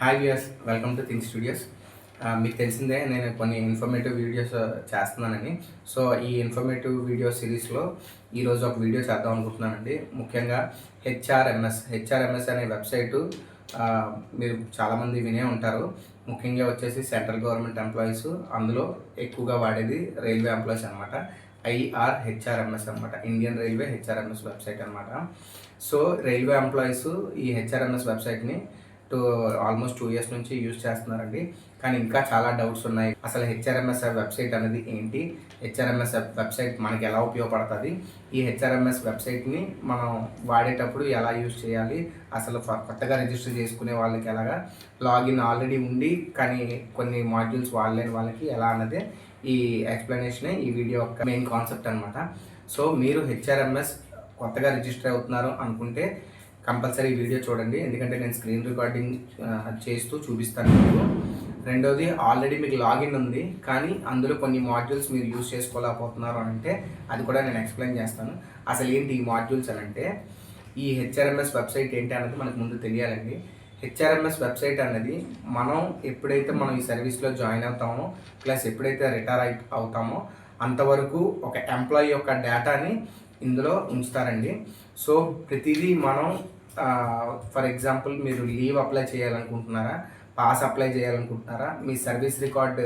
Hi viewers welcome to thing studios మీకు తెలిసిందే నేను కొన్ని ఇన్ఫర్మేటివ్ వీడియోస్ చేస్తున్నానని సో ఈ ఇన్ఫర్మేటివ్ వీడియో సిరీస్లో ఈరోజు ఒక వీడియో చేద్దాం అనుకుంటున్నానండి. ముఖ్యంగా హెచ్ఆర్ఎంఎస్ హెచ్ఆర్ఎంఎస్ అనే వెబ్సైటు uh, మీరు చాలామంది వినే ఉంటారు. ముఖ్యంగా వచ్చేసి సెంట్రల్ గవర్నమెంట్ ఎంప్లాయీస్ అందులో ఎక్కువగా వాడేది రైల్వే ఎంప్లాయీస్ అనమాట ఐఆర్ హెచ్ఆర్ఎంఎస్ అనమాట ఇండియన్ రైల్వే హెచ్ఆర్ఎంఎస్ వెబ్సైట్ అనమాట సో రైల్వే ఎంప్లాయీస్ ఈ హెచ్ఆర్ఎంఎస్ వెబ్సైట్ని టూ ఆల్మోస్ట్ టూ ఇయర్స్ నుంచి యూజ్ చేస్తున్నారండి. కానీ ఇంకా చాలా డౌట్స్ ఉన్నాయి. అసలు హెచ్ఆర్ఎంఎస్ వెబ్సైట్ అనేది ఏంటి? హెచ్ఆర్ఎంఎస్ వెబ్సైట్ మనకి ఎలా ఉపయోగపడుతుంది? ఈ హెచ్ఆర్ఎంఎస్ వెబ్సైట్ని మనం వాడేటప్పుడు ఎలా యూజ్ చేయాలి? అసలు ఫ- కొత్తగా రిజిస్టర్ చేసుకునే వాళ్ళకి ఎలాగా? లాగిన్ ఆల్రెడీ ఉండి కానీ కొన్ని మాడ్యూల్స్ వాడలేని వాళ్ళకి ఎలా అన్నదే ఈ ఎక్స్ప్లెనేషనే ఈ వీడియో యొక్క మెయిన్ కాన్సెప్ట్ అనమాట సో మీరు హెచ్ఆర్ఎంఎస్ కొత్తగా రిజిస్టర్ అవుతున్నారు అనుకుంటే కంపల్సరీ వీడియో చూడండి. ఎందుకంటే నేను స్క్రీన్ రికార్డింగ్ చేస్తూ చూపిస్తాను మీకు. రెండోది ఆల్రెడీ మీకు లాగిన్ ఉంది. కానీ అందులో కొన్ని మాడ్యూల్స్ మీరు యూజ్ చేసుకోలేకపోతున్నారు అంటే అది కూడా నేను ఎక్స్ప్లెయిన్ చేస్తాను. అసలు ఏంటి ఈ మాడ్యూల్స్ అని అంటే ఈ హెచ్ఆర్ఎంఎస్ వెబ్సైట్ ఏంటి అన్నది మనకు ముందు తెలియాలండి. హెచ్ఆర్ఎంఎస్ వెబ్సైట్ అన్నది మనం ఎప్పుడైతే మనం ఈ సర్వీస్లో జాయిన్ అవుతామో ప్లస్ ఎప్పుడైతే రిటైర్ అయి అవుతామో అంతవరకు ఒక ఎంప్లాయీ యొక్క డేటాని ఇందులో ఉంచుతారండి. సో ప్రతిదీ మనం ఫర్ ఎగ్జాంపుల్ మీరు లీవ్ అప్లై చేయాలనుకుంటున్నారా? పాస్ అప్లై చేయాలనుకుంటున్నారా? మీ సర్వీస్ రికార్డ్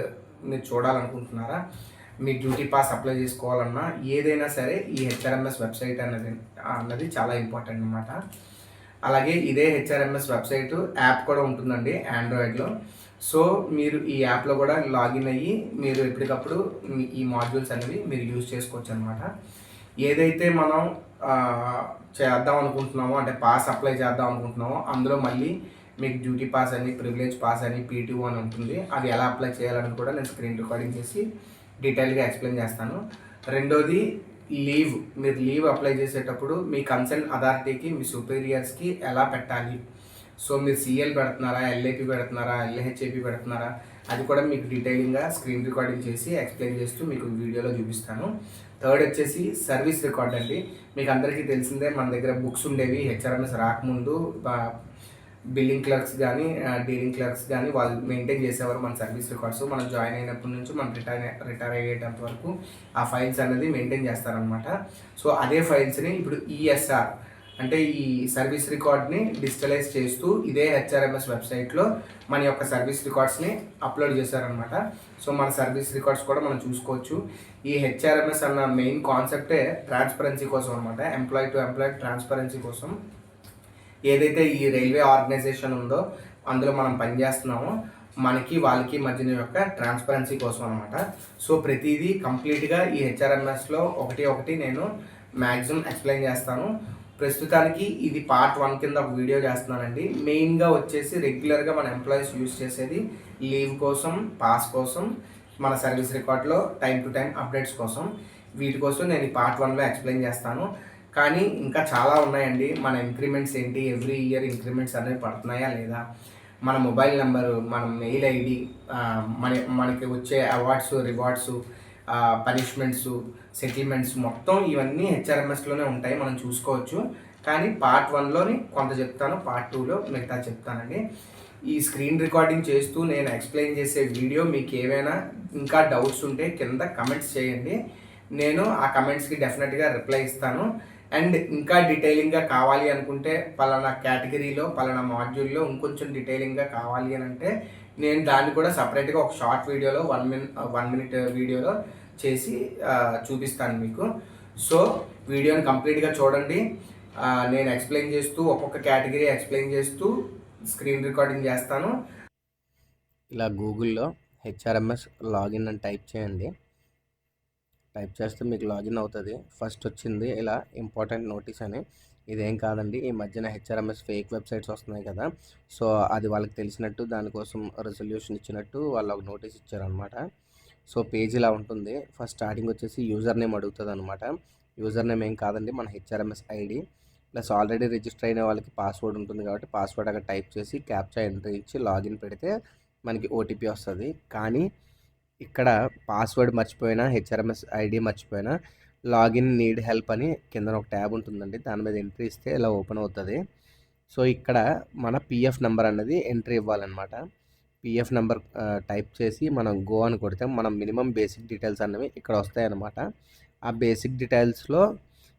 మీరు చూడాలనుకుంటున్నారా? మీ డ్యూటీ పాస్ అప్లై చేసుకోవాలన్నా ఏదైనా సరే ఈ హెచ్ఆర్ఎంఎస్ వెబ్సైట్ అన్నది అన్నది చాలా ఇంపార్టెంట్ అనమాట అలాగే ఇదే హెచ్ఆర్ఎంఎస్ వెబ్సైట్ యాప్ కూడా ఉంటుందండి ఆండ్రాయిడ్లో సో మీరు ఈ యాప్లో కూడా లాగిన్ అయ్యి మీరు ఎప్పటికప్పుడు ఈ మాడ్యూల్స్ అనేవి మీరు యూజ్ చేసుకోవచ్చు అనమాట ఏదైతే మనం చేద్దాం అనుకుంటున్నామో అంటే పాస్ అప్లై చేద్దాం అనుకుంటున్నామో. అందులో మళ్ళీ మీకు డ్యూటీ పాస్ అని ప్రివిలేజ్ పాస్ అని పీటీఓ అని ఉంటుంది. అది ఎలా అప్లై చేయాలని కూడా నేను స్క్రీన్ రికార్డింగ్ చేసి డీటెయిల్గా ఎక్స్ప్లెయిన్ చేస్తాను. రెండోది లీవ్. మీరు లీవ్ అప్లై చేసేటప్పుడు మీ కన్సర్న్ అథారిటీకి మీ సుపీరియర్స్కి ఎలా పెట్టాలి? సో మీరు సిఎల్ పెడుతున్నారా ఎల్ఏపి పెడుతున్నారా ఎల్హెచ్ఏపి పెడుతున్నారా అది కూడా మీకు డీటెయిలింగ్గా స్క్రీన్ రికార్డింగ్ చేసి ఎక్స్ప్లెయిన్ చేస్తూ మీకు వీడియోలో చూపిస్తాను. థర్డ్ వచ్చేసి సర్వీస్ రికార్డ్ అండి. మీకు అందరికీ తెలిసిందే మన దగ్గర బుక్స్ ఉండేవి హెచ్ఆర్ఎంఎస్ రాకముందు బిల్లింగ్ క్లర్క్స్ కానీ డీలింగ్ క్లర్క్స్ కానీ వాళ్ళు మెయింటైన్ చేసేవారు మన సర్వీస్ రికార్డ్స్. మనం జాయిన్ అయినప్పటి నుంచి మనం రిటైర్ రిటైర్ అయ్యేటంత వరకు ఆ ఫైల్స్ అనేది మెయింటైన్ చేస్తారనమాట సో అదే ఫైల్స్ని ఇప్పుడు ఈఎస్ఆర్ అంటే ఈ సర్వీస్ రికార్డ్ని డిజిటలైజ్ చేస్తూ ఇదే హెచ్ఆర్ఎంఎస్ వెబ్సైట్లో మన యొక్క సర్వీస్ రికార్డ్స్ని అప్లోడ్ చేశారనమాట సో మన సర్వీస్ రికార్డ్స్ కూడా మనం చూసుకోవచ్చు. ఈ హెచ్ఆర్ఎంఎస్ అన్న మెయిన్ కాన్సెప్టే ట్రాన్స్పరెన్సీ కోసం అనమాట ఎంప్లాయ్ టు ఎంప్లాయ్ ట్రాన్స్పరెన్సీ కోసం. ఏదైతే ఈ రైల్వే ఆర్గనైజేషన్ ఉందో అందులో మనం పనిచేస్తున్నామో మనకి వాళ్ళకి మధ్యన యొక్క ట్రాన్స్పరెన్సీ కోసం అనమాట సో ప్రతిదీ కంప్లీట్గా ఈ హెచ్ఆర్ఎంఎస్లో ఒకటి ఒకటి నేను మ్యాక్సిమం ఎక్స్ప్లెయిన్ చేస్తాను. ప్రస్తుతానికి ఇది పార్ట్ వన్ కింద ఒక వీడియో చేస్తున్నానండి. మెయిన్గా వచ్చేసి రెగ్యులర్గా మన ఎంప్లాయీస్ యూజ్ చేసేది లీవ్ కోసం పాస్ కోసం మన సర్వీస్ రికార్డ్లో టైం టు టైం అప్డేట్స్ కోసం. వీటి కోసం నేను ఈ పార్ట్ వన్లో ఎక్స్ప్లెయిన్ చేస్తాను. కానీ ఇంకా చాలా ఉన్నాయండి. మన ఇంక్రిమెంట్స్ ఏంటి? ఎవ్రీ ఇయర్ ఇంక్రిమెంట్స్ అనేవి పడుతున్నాయా లేదా? మన మొబైల్ నెంబరు మన మెయిల్ ఐడి మన మనకి వచ్చే అవార్డ్స్ రివార్డ్స్ పనిష్మెంట్స్ సెటిల్మెంట్స్ మొత్తం ఇవన్నీ హెచ్ఆర్ఎంఎస్లోనే ఉంటాయి మనం చూసుకోవచ్చు. కానీ పార్ట్ వన్లోని కొంత చెప్తాను పార్ట్ టూలో మిగతా చెప్తానండి. ఈ స్క్రీన్ రికార్డింగ్ చేస్తూ నేను ఎక్స్ప్లెయిన్ చేసే వీడియో మీకు ఏవైనా ఇంకా డౌట్స్ ఉంటే కింద కమెంట్స్ చేయండి. నేను ఆ కమెంట్స్కి డెఫినెట్గా రిప్లై ఇస్తాను. అండ్ ఇంకా డీటెయిలింగ్గా కావాలి అనుకుంటే పలానా కేటగిరీలో పలానా మాడ్యూల్లో ఇంకొంచెం డీటెయిలింగ్గా కావాలి అని అంటే నేను దాన్ని కూడా సపరేట్గా ఒక షార్ట్ వీడియోలో వన్ మినిట్ వన్ మినిట్ వీడియోలో చేసి చూపిస్తాను మీకు. సో వీడియోని కంప్లీట్గా చూడండి. నేను ఎక్స్ప్లెయిన్ చేస్తూ ఒక్కొక్క కేటగిరీ ఎక్స్ప్లెయిన్ చేస్తూ స్క్రీన్ రికార్డింగ్ చేస్తాను. ఇలా గూగుల్లో హెచ్ఆర్ఎంఎస్ లాగిన్ అని టైప్ చేయండి. టైప్ చేస్తే మీకు లాగిన్ అవుతుంది. ఫస్ట్ వచ్చింది ఇలా ఇంపార్టెంట్ నోటీస్ అని. ఇదేం కాదండి ఈ మధ్యన హెచ్ఆర్ఎంఎస్ ఫేక్ వెబ్సైట్స్ వస్తున్నాయి కదా. సో అది వాళ్ళకి తెలిసినట్టు దానికోసం రెజల్యూషన్ ఇచ్చినట్టు వాళ్ళు ఒక నోటీస్ ఇచ్చారనమాట సో పేజ్ ఇలా ఉంటుంది. ఫస్ట్ స్టార్టింగ్ వచ్చేసి యూజర్ నేమ్ అడుగుతుంది అనమాట యూజర్ నేమ్ ఏం కాదండి మన HRMS ID. Plus already register అయిన వాళ్ళకి పాస్వర్డ్ ఉంటుంది కాబట్టి పాస్వర్డ్ అక్కడ టైప్ చేసి క్యాప్చా ఎంట్రీ ఇచ్చి లాగిన్ పెడితే మనకి ఓటీపీ వస్తుంది. కానీ ఇక్కడ పాస్వర్డ్ మర్చిపోయినా హెచ్ఆర్ఎంఎస్ ఐడి మర్చిపోయినా లాగిన్ నీడ్ హెల్ప్ అని కింద ఒక ట్యాబ్ ఉంటుందండి. దాని మీద ఎంట్రీ ఇస్తే ఇలా ఓపెన్ అవుతుంది. సో ఇక్కడ మన పిఎఫ్ నెంబర్ అనేది ఎంట్రీ ఇవ్వాలన్నమాట. పిఎఫ్ నెంబర్ టైప్ చేసి మనం గో అని కొడితే మనం మినిమం బేసిక్ డీటెయిల్స్ అనేవి ఇక్కడ వస్తాయన్నమాట. ఆ బేసిక్ డీటెయిల్స్లో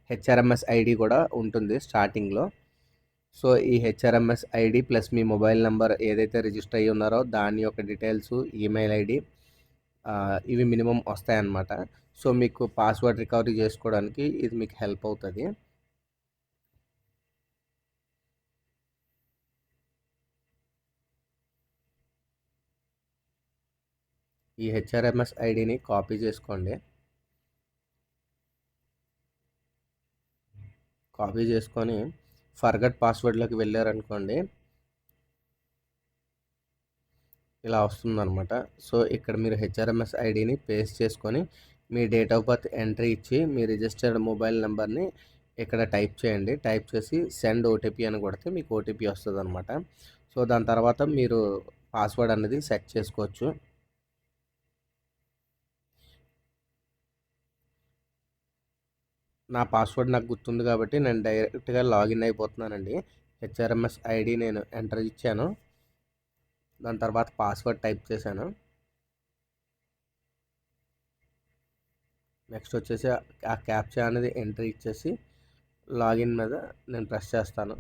హెచ్ఆర్ఎంఎస్ ఐడి కూడా ఉంటుంది స్టార్టింగ్లో సో ఈ హెచ్ఆర్ఎంఎస్ ఐడి ప్లస్ మీ మొబైల్ నెంబర్ ఏదైతే రిజిస్టర్ అయ్యి ఉన్నారో దాని యొక్క డీటెయిల్స్ ఈమెయిల్ ఐడి ఇవి మినిమం వస్తాయన్నమాట. సో మీకు పాస్వర్డ్ రికవరీ చేసుకోవడానికి ఇది మీకు హెల్ప్ అవుతుంది. ఈ హెచ్ఆర్ఎంఎస్ ఐడిని కాపీ చేసుకోండి. కాపీ చేసుకొని ఫర్గట్ పాస్వర్డ్లోకి వెళ్ళారనుకోండి ఇలా వస్తుందన్నమాట. సో ఇక్కడ మీరు హెచ్ఆర్ఎంఎస్ ఐడిని పేస్ట్ చేసుకొని మీ డేట్ ఆఫ్ బర్త్ ఎంట్రీ ఇచ్చి మీ రిజిస్టర్డ్ మొబైల్ నెంబర్ని ఇక్కడ టైప్ చేయండి. టైప్ చేసి సెండ్ ఓటీపీ అని కొడితే మీకు ఓటీపీ వస్తుంది అనమాట సో దాని తర్వాత మీరు పాస్వర్డ్ అనేది సెట్ చేసుకోవచ్చు. నా పాస్వర్డ్ నాకు గుర్తుంది కాబట్టి నేను డైరెక్ట్గా లాగిన్ అయిపోతున్నానండి. హెచ్ఆర్ఎంఎస్ ఐడి నేను ఎంటర్ ఇచ్చాను. దాని తర్వాత పాస్వర్డ్ టైప్ చేశాను. నెక్స్ట్ వచ్చేసి ఆ క్యాప్చా అనేది ఎంట్రీ ఇచ్చేసి లాగిన్ మీద నేను ప్రెస్ చేస్తాను.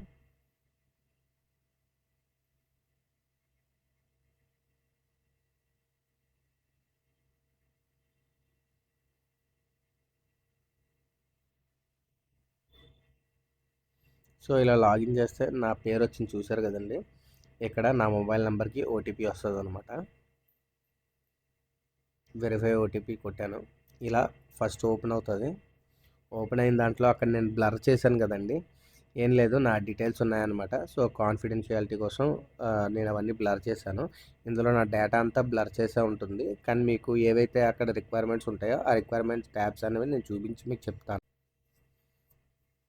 సో ఇలా లాగిన్ చేస్తే నా పేరు వచ్చింది చూశారు కదండి. ఇక్కడ నా మొబైల్ నెంబర్కి ఓటీపీ వస్తుంది అనమాట వెరిఫై ఓటీపీ కొట్టాను. ఇలా ఫస్ట్ ఓపెన్ అవుతుంది. ఓపెన్ అయిన దాంట్లో అక్కడ నేను బ్లర్ చేశాను కదండి. ఏం లేదు నా డీటెయిల్స్ ఉన్నాయన్నమాట. సో కాన్ఫిడెన్షియాలిటీ కోసం నేను అవన్నీ బ్లర్ చేశాను. ఇందులో నా డేటా అంతా బ్లర్ చేసే ఉంటుంది. కానీ మీకు ఏవైతే అక్కడ రిక్వైర్మెంట్స్ ఉంటాయో ఆ రిక్వైర్మెంట్స్ ట్యాబ్స్ అనేవి నేను చూపించి మీకు చెప్తాను.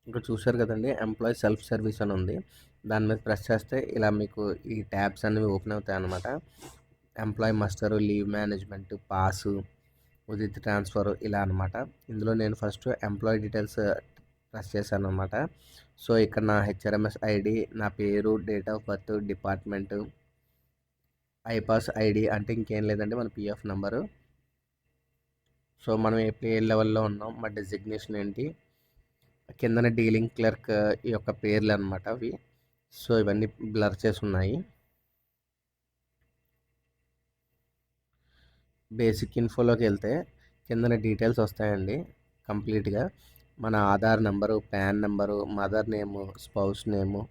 ఇక్కడ చూశారు కదండి ఎంప్లాయీ సెల్ఫ్ సర్వీస్ అని ఉంది. దాని మీద ప్రెస్ చేస్తే ఇలా మీకు ఈ ట్యాబ్స్ అనేవి ఓపెన్ అవుతాయి అన్నమాట. Employee muster leave management pass Udit transfer ఇలా అనమాట ఇందులో నేను ఫస్ట్ ఎంప్లాయీ డీటెయిల్స్ ప్రెస్ చేశాను అనమాట సో ఇక్కడ నా హెచ్ఆర్ఎంఎస్ ఐడి నా పేరు date of birth department IPAS ID అంటే ఇంకేం లేదండి మన పిఎఫ్ నెంబరు సో మనం ఏ లెవెల్లో ఉన్నాం మా డెసిగ్నేషన్ ఏంటి కిందన డీలింగ్ క్లర్క్ యొక్క పేర్లు అనమాట అవి. సో ఇవన్నీ బ్లర్ చేసి ఉన్నాయి బేసిక్ ఇన్ఫోలోకి వెళ్తే కిందన డీటెయిల్స్ వస్తాయండి కంప్లీట్గా. మన Aadhaar number PAN number mother name spouse name.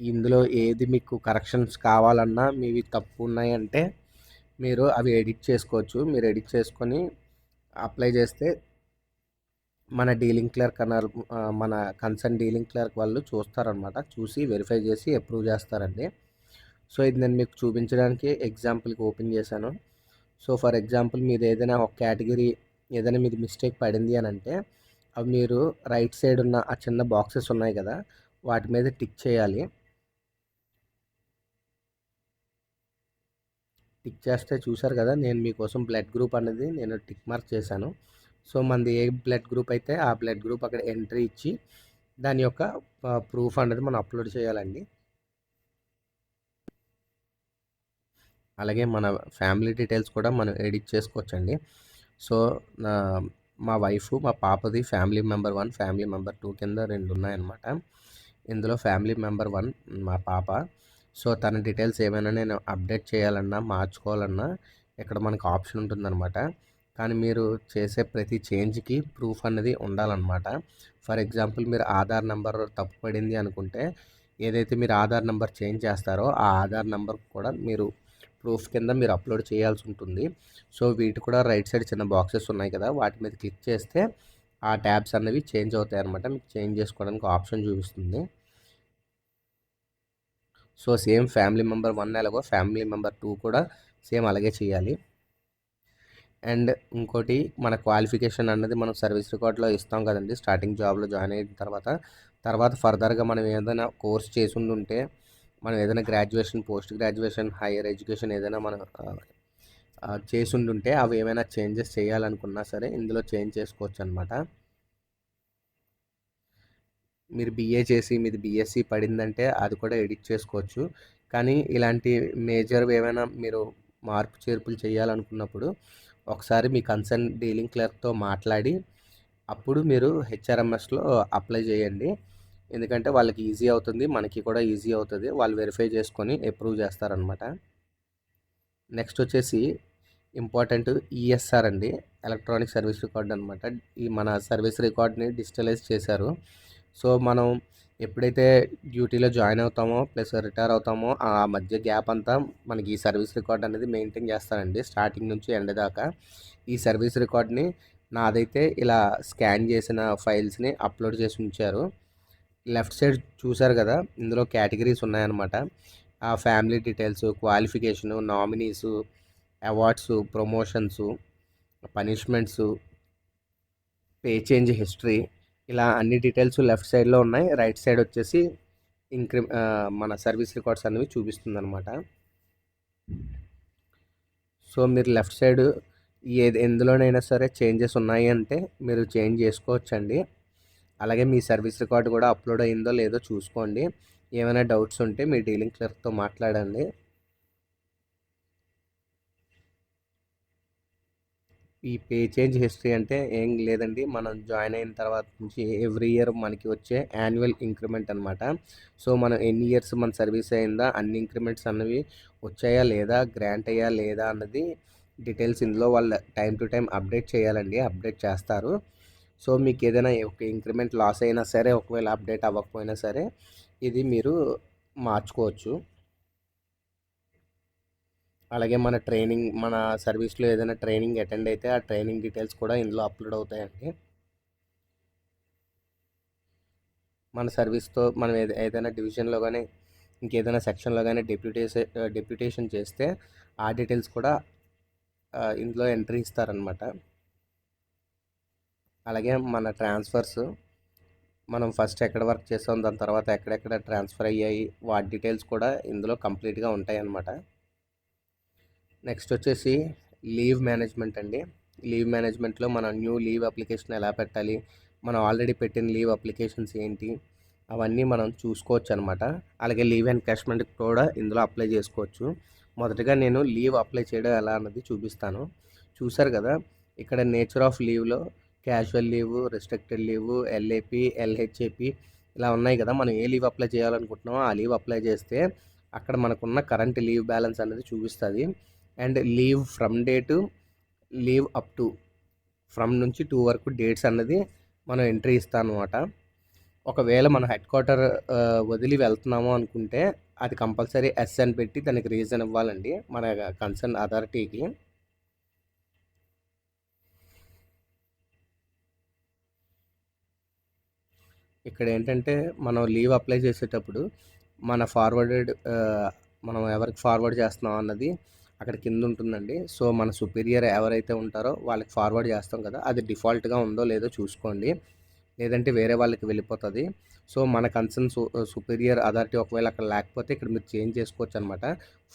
ఇందులో ఏది మీకు కరెక్షన్స్ కావాలన్నా మీవి తప్పు ఉన్నాయంటే మీరు అవి ఎడిట్ చేసుకోవచ్చు. మీరు ఎడిట్ చేసుకొని అప్లై చేస్తే మన డీలింగ్ క్లర్క్ అన్నారు మన కన్సర్న్ డీలింగ్ క్లర్క్ వాళ్ళు చూస్తారనమాట చూసి వెరిఫై చేసి అప్రూవ్ చేస్తారండి. సో ఇది నేను మీకు చూపించడానికి ఎగ్జాంపుల్కి ఓపెన్ చేశాను. సో ఫర్ ఎగ్జాంపుల్ మీరు ఏదైనా ఒక కేటగిరీ ఏదైనా మీది మిస్టేక్ పడింది అని అంటే అవి మీరు రైట్ సైడ్ ఉన్న ఆ చిన్న బాక్సెస్ ఉన్నాయి కదా వాటి మీద టిక్ చేయాలి. టిక్ చేస్తే చూసారు కదా నేను మీకోసం బ్లడ్ గ్రూప్ అనేది నేను టిక్ మార్క్ చేశాను. సో మనది ఏ బ్లడ్ గ్రూప్ అయితే ఆ బ్లడ్ గ్రూప్ అక్కడ ఎంట్రీ ఇచ్చి దాని యొక్క ప్రూఫ్ అనేది మనం అప్లోడ్ చేయాలండి. అలాగే మన ఫ్యామిలీ డీటెయిల్స్ కూడా మనం ఎడిట్ చేసుకోవచ్చండి. సో నా మా వైఫ్ మా పాపది family member one family member two కింద రెండు ఉన్నాయన్నమాట. ఇందులో ఫ్యామిలీ మెంబర్ వన్ మా పాప. సో తన డీటెయిల్స్ ఏమైనా నేను అప్డేట్ చేయాలన్నా మార్చుకోవాలన్నా ఇక్కడ మనకు ఆప్షన్ ఉంటుందన్నమాట. కానీ మీరు చేసే ప్రతి చేంజ్కి ప్రూఫ్ అనేది ఉండాలన్నమాట. ఫర్ ఎగ్జాంపుల్ మీరు ఆధార్ నెంబర్ తప్పుపడింది అనుకుంటే ఏదైతే మీరు ఆధార్ నెంబర్ చేంజ్ చేస్తారో ఆ ఆధార్ నెంబర్ కూడా మీరు ప్రూఫ్ కింద మీరు అప్లోడ్ చేయాల్సి ఉంటుంది. సో వీటి కూడా రైట్ సైడ్ చిన్న బాక్సెస్ ఉన్నాయి కదా వాటి మీద క్లిక్ చేస్తే ఆ ట్యాబ్స్ అనేవి చేంజ్ అవుతాయి అనమాట మీకు చేంజ్ చేసుకోవడానికి ఆప్షన్ చూపిస్తుంది. So same family member one ఎలాగో ఫ్యామిలీ మెంబర్ టూ కూడా సేమ్ అలాగే చేయాలి. అండ్ ఇంకోటి మన క్వాలిఫికేషన్ అన్నది మనం సర్వీస్ రికార్డ్లో ఇస్తాం కదండి స్టార్టింగ్ జాబ్లో జాయిన్ అయిన తర్వాత. తర్వాత ఫర్దర్గా మనం ఏదైనా కోర్స్ చేసి ఉంటే మనం ఏదైనా graduation post graduation higher education ఏదైనా మనం చేసి ఉంటే అవి ఏమైనా చేంజెస్ చేయాలనుకున్నా సరే ఇందులో చేంజ్ చేసుకోవచ్చు అనమాట మీరు బీఏ చేసి మీది బీఎస్సీ పడిందంటే అది కూడా ఎడిట్ చేసుకోవచ్చు. కానీ ఇలాంటి మేజర్ ఏమైనా మీరు మార్పు చేర్పులు చేయాలనుకున్నప్పుడు ఒకసారి మీ కన్సర్న్ డీలింగ్ క్లర్క్తో మాట్లాడి అప్పుడు మీరు హెచ్ఆర్ఎంఎస్లో అప్లై చేయండి. ఎందుకంటే వాళ్ళకి ఈజీ అవుతుంది మనకి కూడా ఈజీ అవుతుంది. వాళ్ళు వెరిఫై చేసుకొని అప్రూవ్ చేస్తారనమాట. నెక్స్ట్ వచ్చేసి ఇంపార్టెంట్ ఈఎస్ఆర్ అండి. ఎలక్ట్రానిక్ సర్వీస్ రికార్డ్ అనమాట. ఈ మన సర్వీస్ రికార్డ్ని డిజిటలైజ్ చేశారు. సో మనం ఎప్పుడైతే డ్యూటీలో జాయిన్ అవుతామో ప్లస్ రిటైర్ అవుతామో ఆ మధ్య గ్యాప్ అంతా మనకి ఈ సర్వీస్ రికార్డ్ అనేది మెయింటైన్ చేస్తారండి. స్టార్టింగ్ నుంచి ఎండ్ దాకా ఈ సర్వీస్ రికార్డ్ని నాదైతే ఇలా స్కాన్ చేసిన ఫైల్స్ని అప్లోడ్ చేసి ఉంచారు. లెఫ్ట్ సైడ్ చూసారు కదా ఇందులో కేటగిరీస్ ఉన్నాయన్నమాట. ఆ family details qualification nominees awards promotions punishments pay change history ఇలా అన్ని డీటెయిల్స్ లెఫ్ట్ సైడ్లో ఉన్నాయి. రైట్ సైడ్ వచ్చేసి ఇంక్రి మన సర్వీస్ రికార్డ్స్ అనేవి చూపిస్తుంది అనమాట సో మీరు లెఫ్ట్ సైడ్ ఏది ఎందులోనైనా సరే చేంజెస్ ఉన్నాయి అంటే మీరు చేంజ్ చేసుకోవచ్చండి. అలాగే మీ సర్వీస్ రికార్డు కూడా అప్లోడ్ అయిందో లేదో చూసుకోండి. ఏమైనా డౌట్స్ ఉంటే మీ డీలింగ్ క్లర్క్తో మాట్లాడండి. ఈ పే చేంజ్ హిస్టరీ అంటే ఏం లేదండి. మనం జాయిన్ అయిన తర్వాత నుంచి ఎవ్రీ ఇయర్ మనకి వచ్చే యాన్యువల్ ఇంక్రిమెంట్ అనమాట సో మనం ఎన్ని ఇయర్స్ మన సర్వీస్ అయిందా అన్ని ఇంక్రిమెంట్స్ అన్నవి వచ్చాయా లేదా గ్రాంట్ అయ్యా లేదా అన్నది డీటెయిల్స్ ఇందులో వాళ్ళు టైం టు టైం అప్డేట్ చేయాలండి. అప్డేట్ చేస్తారు. సో మీకు ఏదైనా ఒక ఇంక్రిమెంట్ లాస్ అయినా సరే ఒకవేళ అప్డేట్ అవ్వకపోయినా సరే ఇది మీరు మార్చుకోవచ్చు. అలాగే మన ట్రైనింగ్ మన సర్వీస్లో ఏదైనా ట్రైనింగ్ అటెండ్ అయితే ఆ ట్రైనింగ్ డీటెయిల్స్ కూడా ఇందులో అప్లోడ్ అవుతాయండి. మన సర్వీస్తో మనం ఏద ఏదైనా డివిజన్లో కానీ ఇంకేదైనా సెక్షన్లో కానీ డెప్యూటేషన్ డెప్యూటేషన్ చేస్తే ఆ డీటెయిల్స్ కూడా ఇందులో ఎంట్రీ ఇస్తారనమాట అలాగే మన ట్రాన్స్ఫర్స్ మనం ఫస్ట్ ఎక్కడ వర్క్ చేసాం దాని తర్వాత ఎక్కడెక్కడ ట్రాన్స్ఫర్ అయ్యాయి వాటి డీటెయిల్స్ కూడా ఇందులో కంప్లీట్గా ఉంటాయి అన్నమాట నెక్స్ట్ వచ్చేసి లీవ్ మేనేజ్మెంట్ అండి. లీవ్ మేనేజ్మెంట్లో మనం న్యూ లీవ్ అప్లికేషన్ ఎలా పెట్టాలి మనం ఆల్రెడీ పెట్టిన లీవ్ అప్లికేషన్స్ ఏంటి అవన్నీ మనం చూసుకోవచ్చు అనమాట అలాగే లీవ్ ఎన్కాష్మెంట్ కూడా ఇందులో అప్లై చేసుకోవచ్చు. మొదటగా నేను లీవ్ అప్లై చేయడం ఎలా అన్నది చూపిస్తాను. చూసారు కదా ఇక్కడ nature of లీవ్లో casual leave restricted leave LAP LHAP ఇలా ఉన్నాయి కదా మనం ఏ లీవ్ అప్లై చేయాలనుకుంటున్నామో ఆ లీవ్ అప్లై చేస్తే అక్కడ మనకున్న కరెంట్ లీవ్ బ్యాలెన్స్ అనేది చూపిస్తుంది. And leave from date leave up to from నుంచి టూ వరకు డేట్స్ అన్నది మనం ఎంట్రీ ఇస్తాం అనమాట ఒకవేళ మనం హెడ్ క్వార్టర్ వదిలి వెళ్తున్నాము అనుకుంటే అది కంపల్సరీ ఎస్ అని పెట్టి దానికి రీజన్ ఇవ్వాలండి మన కన్సర్న్ అథారిటీకి. ఇక్కడ ఏంటంటే మనం లీవ్ అప్లై చేసేటప్పుడు మన ఫార్వర్డెడ్ మనం ఎవరికి ఫార్వర్డ్ చేస్తున్నాం అన్నది అక్కడ కింద ఉంటుందండి సో మన సుపీరియర్ ఎవరైతే ఉంటారో వాళ్ళకి ఫార్వర్డ్ చేస్తాం కదా అది డిఫాల్ట్గా ఉందో లేదో చూసుకోండి. లేదంటే వేరే వాళ్ళకి వెళ్ళిపోతుంది. సో మన కన్సర్న్ సుపీరియర్ అథారిటీ ఒకవేళ అక్కడ లేకపోతే ఇక్కడ మీరు చేంజ్ చేసుకోవచ్చు అనమాట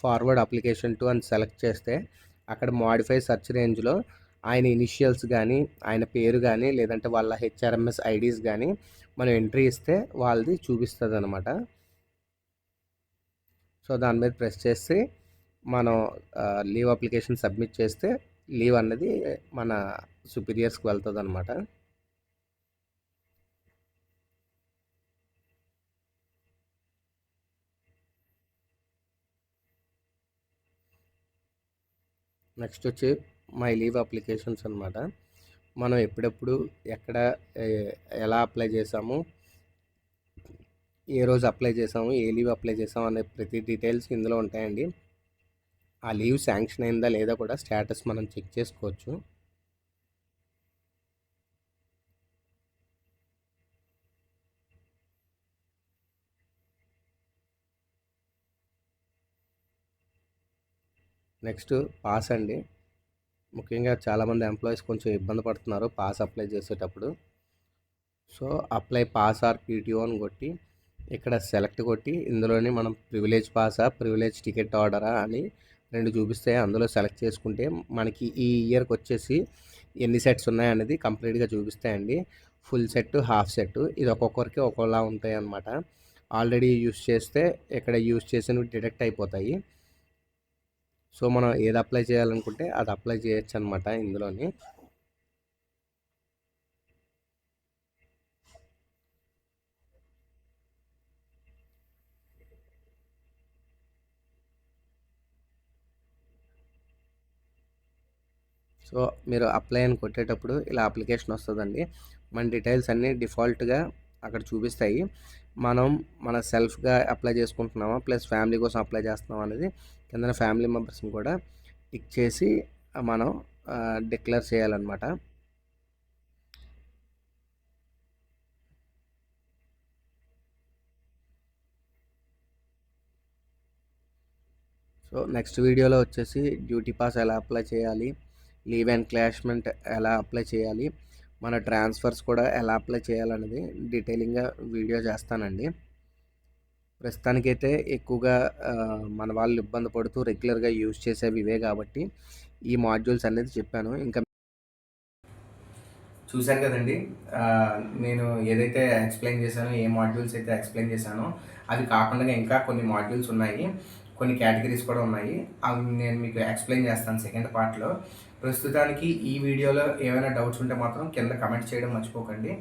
ఫార్వర్డ్ అప్లికేషన్ టు అని సెలెక్ట్ చేస్తే అక్కడ మాడిఫై సెర్చ్ రేంజ్లో ఆయన ఇనిషియల్స్ కానీ ఆయన పేరు కానీ లేదంటే వాళ్ళ హెచ్ఆర్ఎంఎస్ ఐడీస్ కానీ మనం ఎంట్రీ ఇస్తే వాళ్ళది చూపిస్తుంది అనమాట సో దాని మీద ప్రెస్ చేసి మనం లీవ్ అప్లికేషన్ సబ్మిట్ చేస్తే లీవ్ అన్నది మన సుపీరియర్స్కి వెళ్తుంది అనమాట నెక్స్ట్ వచ్చి మై లీవ్ అప్లికేషన్స్ అనమాట మనం ఎప్పుడెప్పుడు ఎక్కడ ఎలా అప్లై చేసాము ఏ రోజు అప్లై చేసాము ఏ లీవ్ అప్లై చేసాము అనే ప్రతి డీటెయిల్స్ ఇందులో ఉంటాయండి. ఆ లీవ్ శాంక్షన్ అయిందా లేదా కూడా స్టేటస్ మనం చెక్ చేసుకోవచ్చు. నెక్స్ట్ పాస్ అండి. ముఖ్యంగా చాలామంది ఎంప్లాయీస్ కొంచెం ఇబ్బంది పడుతున్నారు పాస్ అప్లై చేసేటప్పుడు. So apply pass or PTO అని కొట్టి ఇక్కడ సెలెక్ట్ కొట్టి ఇందులోని మనం ప్రివిలేజ్ పాసా ప్రివిలేజ్ టికెట్ ఆర్డరా అని రెండు చూపిస్తాయి. అందులో సెలెక్ట్ చేసుకుంటే మనకి ఈ ఇయర్కి వచ్చేసి ఎన్ని సెట్స్ ఉన్నాయనేది కంప్లీట్గా చూపిస్తాయండి. Full set half set. ఇది ఒక్కొక్కరికి ఒక్కోలా ఉంటాయి అన్నమాట ఆల్రెడీ యూస్ చేస్తే ఇక్కడ యూస్ చేసినవి డిటెక్ట్ అయిపోతాయి. సో మనం ఏది అప్లై చేయాలనుకుంటే అది అప్లై చేయొచ్చు అనమాట ఇందులోని. సో మీరు అప్లై అని కొట్టేటప్పుడు ఇలా అప్లికేషన్ వస్తుందండి. మన డీటెయిల్స్ అన్నీ డిఫాల్ట్గా అక్కడ చూపిస్తాయి. మనం మన సెల్ఫ్గా అప్లై చేసుకుంటున్నామా? ప్లస్ ఫ్యామిలీ కోసం అప్లై చేస్తున్నాం అనేది కింద ఫ్యామిలీ మెంబర్స్ని కూడా టిక్ చేసి మనం డిక్లేర్ చేయాలన్నమాట. సో నెక్స్ట్ వీడియోలో వచ్చేసి డ్యూటీ పాస్ ఎలా అప్లై చేయాలి? లీవ్ అండ్ క్లాష్మెంట్ ఎలా అప్లై చేయాలి మన ట్రాన్స్ఫర్స్ కూడా ఎలా అప్లై చేయాలనేది డీటెయిలింగ్గా వీడియో చేస్తానండి. ప్రస్తుతానికైతే ఎక్కువగా మన వాళ్ళు ఇబ్బంది పడుతూ రెగ్యులర్గా యూజ్ చేసేవి ఇవే కాబట్టి ఈ మాడ్యూల్స్ అనేది చెప్పాను. ఇంకా చూశారు కదండి. నేను ఏదైతే ఎక్స్ప్లెయిన్ చేశానో ఏ మాడ్యూల్స్ అయితే ఎక్స్ప్లెయిన్ చేశానో అవి కాకుండా ఇంకా కొన్ని మాడ్యూల్స్ ఉన్నాయి. కొన్ని కేటగిరీస్ కూడా ఉన్నాయి. అవి నేను మీకు ఎక్స్ప్లెయిన్ చేస్తాను సెకండ్ పార్ట్లో. ప్రస్తుతానికి ఈ వీడియోలో ఏమైనా డౌట్స్ ఉంటే మాత్రం కింద కమెంట్ చేయడం మర్చిపోకండి.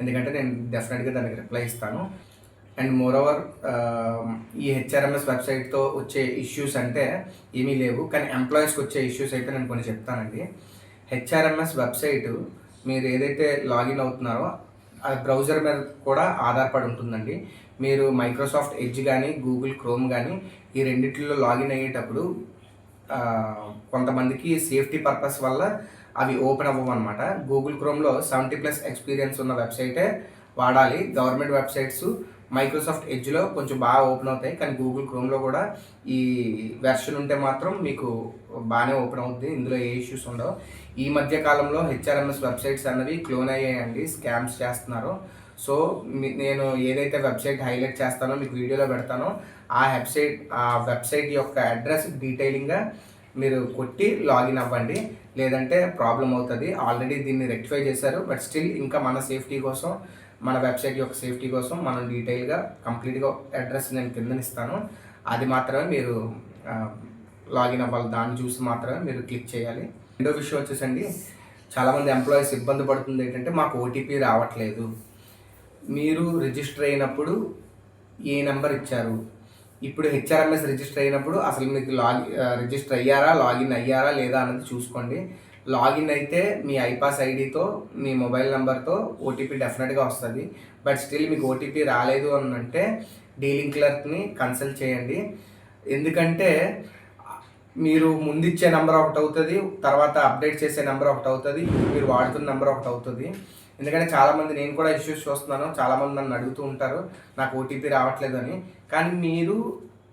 ఎందుకంటే నేను డెఫినెట్గా దానికి రిప్లై ఇస్తాను. అండ్ మోర్ ఓవర్ ఈ హెచ్ఆర్ఎంఎస్ వెబ్సైట్తో వచ్చే ఇష్యూస్ అంటే ఏమీ లేవు. కానీ ఎంప్లాయీస్కి వచ్చే ఇష్యూస్ అయితే నేను కొన్ని చెప్తానండి. హెచ్ఆర్ఎంఎస్ వెబ్సైట్ మీరు ఏదైతే లాగిన్ అవుతున్నారో అది బ్రౌజర్ మీద కూడా ఆధారపడి ఉంటుందండి. మీరు మైక్రోసాఫ్ట్ ఎడ్జ్ కానీ గూగుల్ క్రోమ్ కానీ ఈ రెండిట్లో లాగిన్ అయ్యేటప్పుడు కొంతమందికి సేఫ్టీ పర్పస్ వల్ల అవి ఓపెన్ అవ్వవు అనమాట గూగుల్ క్రోమ్లో సెవెంటీ ప్లస్ ఎక్స్పీరియన్స్ ఉన్న వెబ్సైటే వాడాలి. గవర్నమెంట్ వెబ్సైట్స్ మైక్రోసాఫ్ట్ ఎడ్జ్లో కొంచెం బాగా ఓపెన్ అవుతాయి. కానీ గూగుల్ క్రోమ్లో కూడా ఈ వెర్షన్ ఉంటే మాత్రం మీకు బాగానే ఓపెన్ అవుతుంది ఇందులో ఏ ఇష్యూస్ ఉండవు. ఈ మధ్య కాలంలో హెచ్ఆర్ఎంఎస్ వెబ్సైట్స్ అన్నవి క్లోన్ అయ్యాయండి. స్కామ్స్ చేస్తున్నారు. సో నేను ఏదైతే వెబ్సైట్ హైలైట్ చేస్తానో మీకు వీడియోలో పెడతానో ఆ వెబ్సైట్ ఆ వెబ్సైట్ యొక్క అడ్రస్ డీటెయిలింగ్గా మీరు కొట్టి లాగిన్ అవ్వండి. లేదంటే ప్రాబ్లం అవుతుంది. ఆల్రెడీ దీన్ని రెక్టిఫై చేశారు బట్ స్టిల్ ఇంకా మన సేఫ్టీ కోసం మన వెబ్సైట్ యొక్క సేఫ్టీ కోసం మనం డీటెయిల్గా కంప్లీట్గా అడ్రస్ నేను కిందనిస్తాను. అది మాత్రమే మీరు లాగిన్ అవ్వాలి. దాన్ని చూసి మాత్రమే మీరు క్లిక్ చేయాలి. రెండో విషయం వచ్చేసండి. చాలామంది ఎంప్లాయీస్ ఇబ్బంది పడుతుంది ఏంటంటే మాకు ఓటీపీ రావట్లేదు. మీరు రిజిస్టర్ అయినప్పుడు ఏ నెంబర్ ఇచ్చారు. ఇప్పుడు హెచ్ఆర్ఎంఎస్ రిజిస్టర్ అయినప్పుడు అసలు మీకు లాగి రిజిస్టర్ అయ్యారా లాగిన్ అయ్యారా లేదా అన్నది చూసుకోండి. లాగిన్ అయితే మీ ఐపాస్ ఐడితో మీ మొబైల్ నెంబర్తో ఓటీపీ డెఫినెట్గా వస్తుంది. బట్ స్టిల్ మీకు ఓటీపీ రాలేదు అని అంటే డీలింగ్ క్లర్క్ని కన్సల్ట్ చేయండి. ఎందుకంటే మీరు ముందు ఇచ్చే నెంబర్ ఒకటి అవుతుంది తర్వాత అప్డేట్ చేసే నెంబర్ ఒకటి అవుతుంది మీరు వాడుతున్న నెంబర్ ఒకటి అవుతుంది. ఎందుకంటే చాలామంది నేను కూడా ఇష్యూస్ చూస్తున్నాను. చాలామంది నన్ను అడుగుతూ ఉంటారు. నాకు ఓటీపీ రావట్లేదు అని కానీ మీరు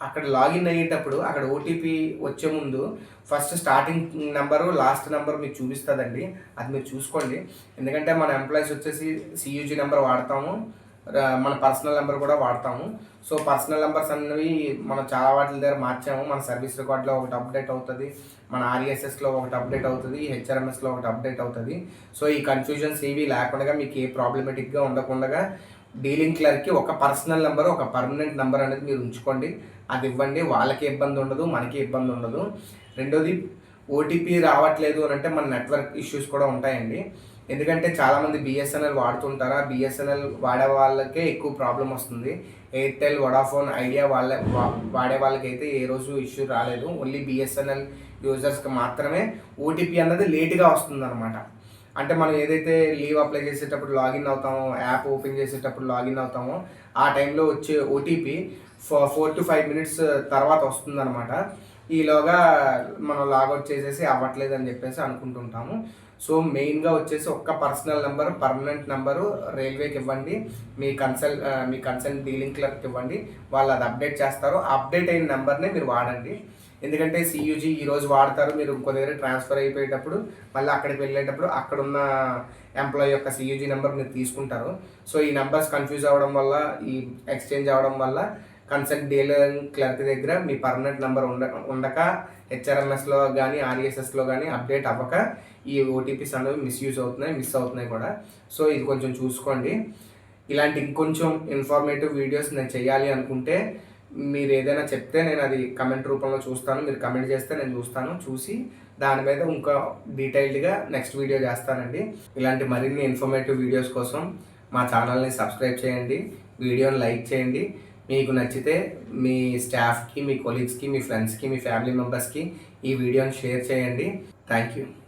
అక్కడ లాగిన్ అయ్యేటప్పుడు అక్కడ ఓటీపీ వచ్చే ముందు first starting number last number మీకు చూపిస్తుందండి. అది మీరు చూసుకోండి. ఎందుకంటే మన ఎంప్లాయీస్ వచ్చేసి సియూజీ నెంబర్ వాడతాము. మన పర్సనల్ నెంబర్ కూడా వాడతాము. సో పర్సనల్ నెంబర్స్ అన్నవి మనం చాలా వాటి దగ్గర మార్చాము. మన సర్వీస్ రికార్డ్లో ఒకటి అప్డేట్ అవుతుంది. మన ఆర్ఎస్ఎస్లో ఒకటి అప్డేట్ అవుతుంది. హెచ్ఆర్ఎంఎస్లో ఒకటి అప్డేట్ అవుతుంది. సో ఈ కన్ఫ్యూజన్స్ ఏవి లేకుండా మీకు ఏ ప్రాబ్లమేటిక్గా ఉండకుండా డీలింగ్ క్లర్క్కి ఒక పర్సనల్ నెంబర్ ఒక పర్మనెంట్ నెంబర్ అనేది మీరు ఉంచుకోండి. అది ఇవ్వండి. వాళ్ళకి ఇబ్బంది ఉండదు మనకి ఇబ్బంది ఉండదు. రెండోది ఓటీపీ రావట్లేదు అని అంటే మన నెట్వర్క్ ఇష్యూస్ కూడా ఉంటాయండి. ఎందుకంటే చాలామంది బిఎస్ఎన్ఎల్ వాడుతుంటారా? బిఎస్ఎన్ఎల్ వాడే వాళ్ళకే ఎక్కువ ప్రాబ్లం వస్తుంది. ఎయిర్టెల్ వడాఫోన్ ఐడియా వాళ్ళ వాడే వాళ్ళకైతే ఏ రోజు ఇష్యూ రాలేదు. ఓన్లీ బిఎస్ఎన్ఎల్ యూజర్స్కి మాత్రమే ఓటీపీ అన్నది లేట్గా వస్తుంది అంటే మనం ఏదైతే లీవ్ అప్లై చేసేటప్పుడు లాగిన్ అవుతామో యాప్ ఓపెన్ చేసేటప్పుడు లాగిన్ అవుతామో ఆ టైంలో వచ్చే OTP four to five minutes తర్వాత వస్తుందన్నమాట. ఈలోగా మనం లాగౌట్ చేసేసి అవ్వట్లేదు అని చెప్పేసి అనుకుంటుంటాము. సో మెయిన్గా వచ్చేసి ఒక్క పర్సనల్ నెంబర్ పర్మనెంట్ నెంబరు రైల్వేకి ఇవ్వండి. మీ కన్సల్ మీ కన్సల్ట్ డీలింగ్ క్లర్క్ ఇవ్వండి. వాళ్ళు అది అప్డేట్ చేస్తారు. అప్డేట్ అయిన నెంబర్నే మీరు వాడండి. ఎందుకంటే సియూజీ ఈరోజు వాడతారు. మీరు ఇంకో దగ్గర ట్రాన్స్ఫర్ అయిపోయేటప్పుడు మళ్ళీ అక్కడికి వెళ్ళేటప్పుడు అక్కడున్న ఎంప్లాయీ యొక్క సియూజీ నెంబర్ మీరు తీసుకుంటారు. సో ఈ నెంబర్స్ కన్ఫ్యూజ్ అవ్వడం వల్ల ఈ ఎక్స్చేంజ్ అవ్వడం వల్ల కన్సల్ట్ డీలర్ క్లర్క్ దగ్గర మీ పర్మనెంట్ నెంబర్ ఉండ ఉండక హెచ్ఆర్ఎంఎస్లో కానీ ఆర్ఈఎస్ఎస్లో కానీ అప్డేట్ అవ్వక ఈ ఓటీపీస్ అనేవి మిస్యూజ్ అవుతున్నాయి మిస్ అవుతున్నాయి కూడా. సో ఇది కొంచెం చూసుకోండి. ఇలాంటి ఇంకొంచెం ఇన్ఫర్మేటివ్ వీడియోస్ నేను చేయాలి అనుకుంటే మీరు ఏదైనా చెప్తే నేను అది కమెంట్ రూపంలో చూస్తాను. మీరు కమెంట్ చేస్తే నేను చూస్తాను. చూసి దాని మీద ఇంకా డీటెయిల్డ్గా నెక్స్ట్ వీడియో చేస్తానండి. ఇలాంటి మరిన్ని ఇన్ఫర్మేటివ్ వీడియోస్ కోసం మా ఛానల్ని సబ్స్క్రైబ్ చేయండి. వీడియోని లైక్ చేయండి. మీకు నచ్చితే మీ స్టాఫ్కి మీ కొలీగ్స్కి మీ ఫ్రెండ్స్కి మీ ఫ్యామిలీ మెంబర్స్కి ఈ వీడియోని షేర్ చేయండి. Thank you